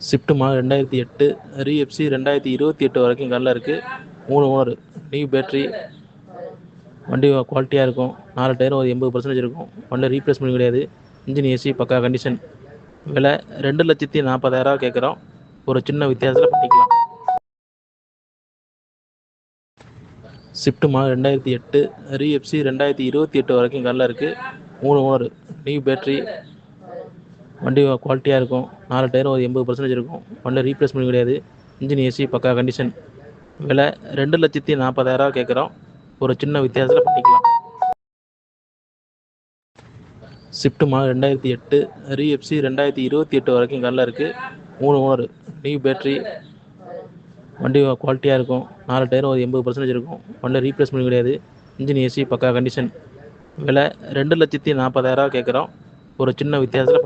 Swift model ரெண்டாயிரத்தி எட்டு ரீஎஃப்சி ரெண்டாயிரத்தி இருபத்தி எட்டு வரைக்கும் காரில் இருக்குது மூணு ஓனர் நியூ பேட்ரி வண்டி குவாலிட்டியாக இருக்கும். நாலு டயரும் ஒரு எண்பது பர்சன்டேஜ் இருக்கும். வண்டி ரீப்ளேஸ்மெண்ட் கிடையாது. இன்ஜின் ஏசி பக்கா கண்டிஷன் விலை ரெண்டு லட்சத்தி நாற்பதாயிரரூவா கேட்குறோம். ஒரு சின்ன வித்தியாசத்தில் பண்ணிக்கலாம். ஸ்விஃப்ட் மாடல் ரெண்டாயிரத்தி எட்டு ரீஎஃப்சி ரெண்டாயிரத்தி இருபத்தி எட்டு வரைக்கும் காரில் இருக்குது மூணு ஓனர் நியூ பேட்ரி வண்டி குவாலிட்டியாக இருக்கும். நாலு டயரும் ஒரு எண்பது பர்சன்டேஜ் இருக்கும். வண்டி ரீப்ளேஸ்மெண்ட் கிடையாது. இன்ஜின் ஏசி பக்கா கண்டிஷன் விலை ரெண்டு லட்சத்தி நாற்பதாயிரரூவா கேட்குறோம். ஒரு சின்ன வித்தியாசத்தில் பண்ணிக்கலாம். ஸ்விஃப்ட் மாடல் ரெண்டாயிரத்தி எட்டு ரீஎஃப்சி ரெண்டாயிரத்தி இருபத்தி எட்டு வரைக்கும் காரில் இருக்குது மூணு ஓனர் நியூ பேட்ரி வண்டி குவாலிட்டியாக இருக்கும். நாலு டயரும் ஒரு எண்பது பர்சன்டேஜ் இருக்கும். வண்டி ரீப்ளேஸ்மெண்ட் கிடையாது. இன்ஜின் ஏசி பக்கா கண்டிஷன் விலை ரெண்டு லட்சத்தி நாற்பதாயிரரூவா கேட்குறோம். ஒரு சின்ன வித்தியாசத்தில்